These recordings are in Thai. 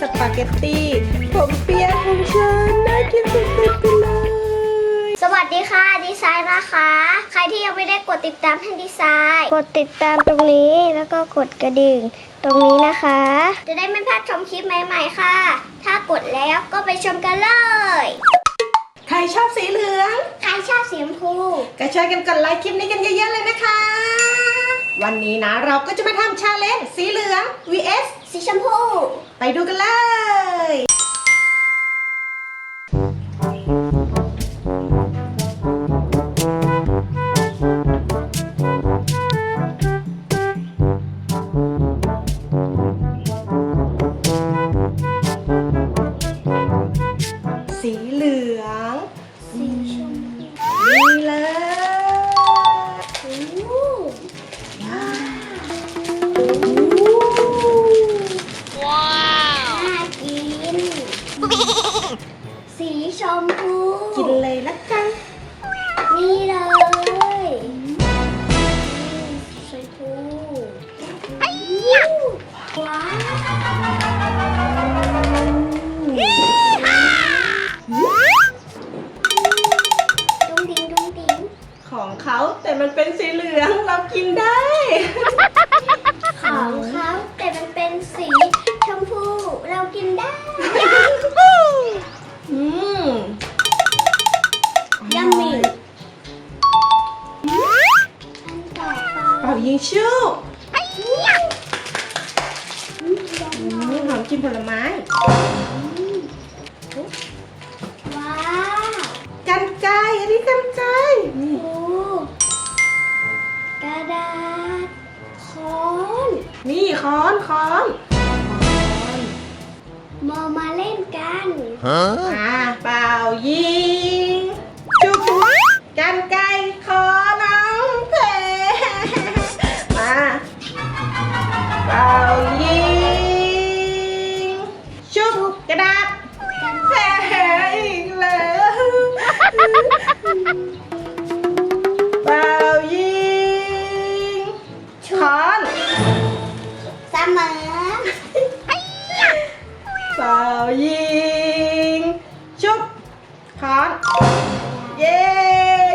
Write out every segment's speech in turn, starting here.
สปาเกตตี้ผมเปียกของฉันน่ากินสุดๆไปเลย สวัสดีค่ะดีไซน์นะคะ ใครที่ยังไม่ได้กดติดตามให้ดีไซน์ กดติดตามตรงนี้แล้วก็กดกระดิ่ง ตรงนี้นะคะ จะได้ไม่พลาดชมคลิปใหม่ ๆ ค่ะ ถ้ากดแล้วก็ไปชมกันเลย ใครชอบสีเหลือง ใครชอบสีชมพู ก็ช่วยกันกดไลค์คลิปนี้กันเยอะๆเลยนะคะ วันนี้นะเราก็จะมาทำชาเลนจ์สีเหลือง vs สีชมพู ไปดูกันเลยสีเหลือง สีชมพูนี่เลย ชมพูกินเลยละกันนี่เลยสีชมพูว้าวดุ้งดิ้งดุ้งดิ้งของเขาแต่มันเป็นสีเหลืองเรากินได้ ของเขาแต่มันเป็นสีชมพูเรากินได้ ปเป่ายิงชุบอืมยัมอืมี่มหอมกินผลไม้ ว้าวกันไกรอันนี้กันไกรนี่โอ้กระดาษค้อนนี่ค้อนค้อนมามาเล่นกันอ่าเป่ายิง เสมอเป่ายิง ชุบค้อนเย้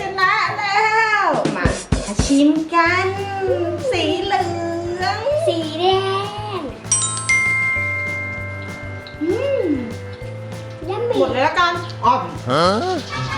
ชนะแล้วมามาชิมกัน สีเหลือง สีแดง อืมยัมหมมี่ดเลยละกันอ่อม Huh?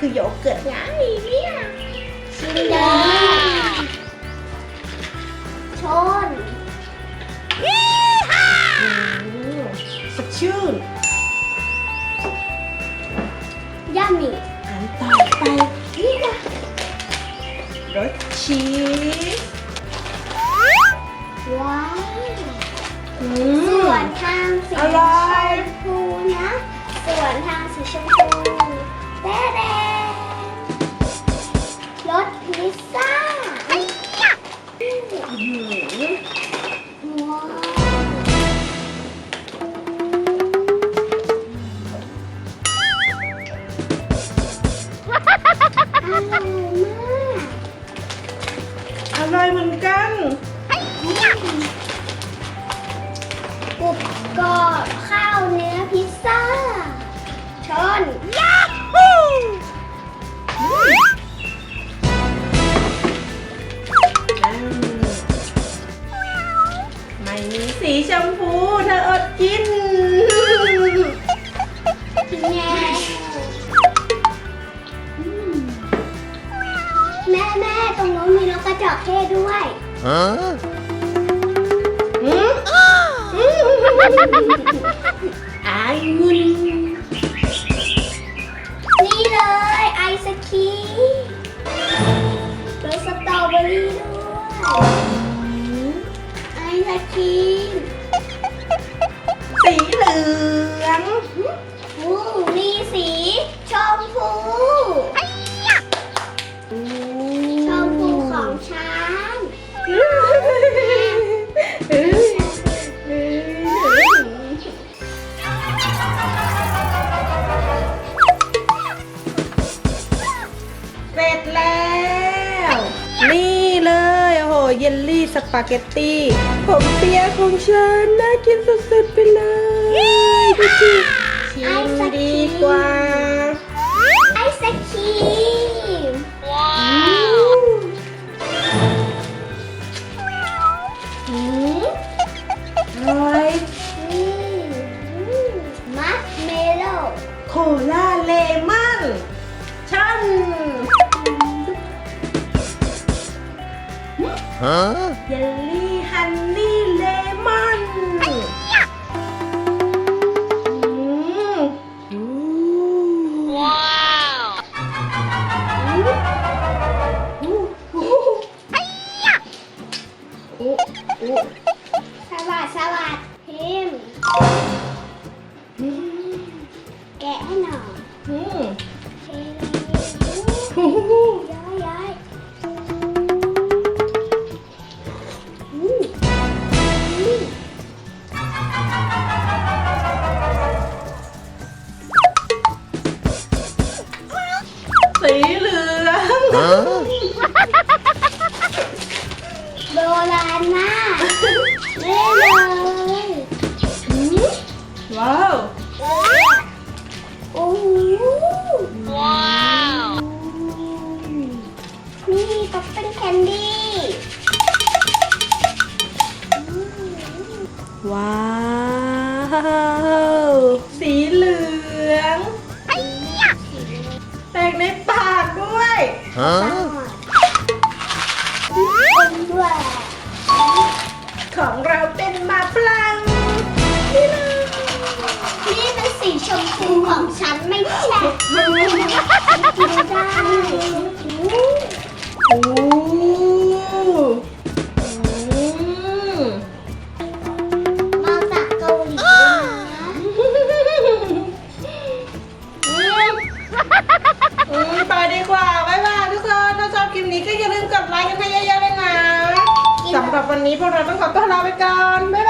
คือโยเกิร์ตไงเนี่ยชิมเลยชนอืมสดชื่นยัมมี่อันต่อไปนี่นะรสชีสว้าวอืส่วมนทางสีอร่อยชมพูนะ ส่วนทางสีชมพูแด กอร่อยเหมือนกันอกรุบกรอบข้าวเนื้อพิซซ่าชนยาฮูอ้าวไม่มีสีชมพูเธออดกิน ระจอกเทศด้วย Huh? อืมอืมอางุ่นนี่เลยไอศครีมรสสตรอเบอรี่ด้วยไอศครีม ลลี่สปาเกตตี้ ผมเปียกของฉันน่ากินสุดๆไปเลยดูสิชิมดีกว่า Huh? ว้าว สีเหลืองแตกในปากด้วย Huh? คนด้วยของเราเป็นมาปลังนี่เลยนี่เป็นสีชมพูของฉันไม่ใช่กินได้โอ้อื นี้พวกเราต้องขอตัวลาไปก่อน บ๊ายบาย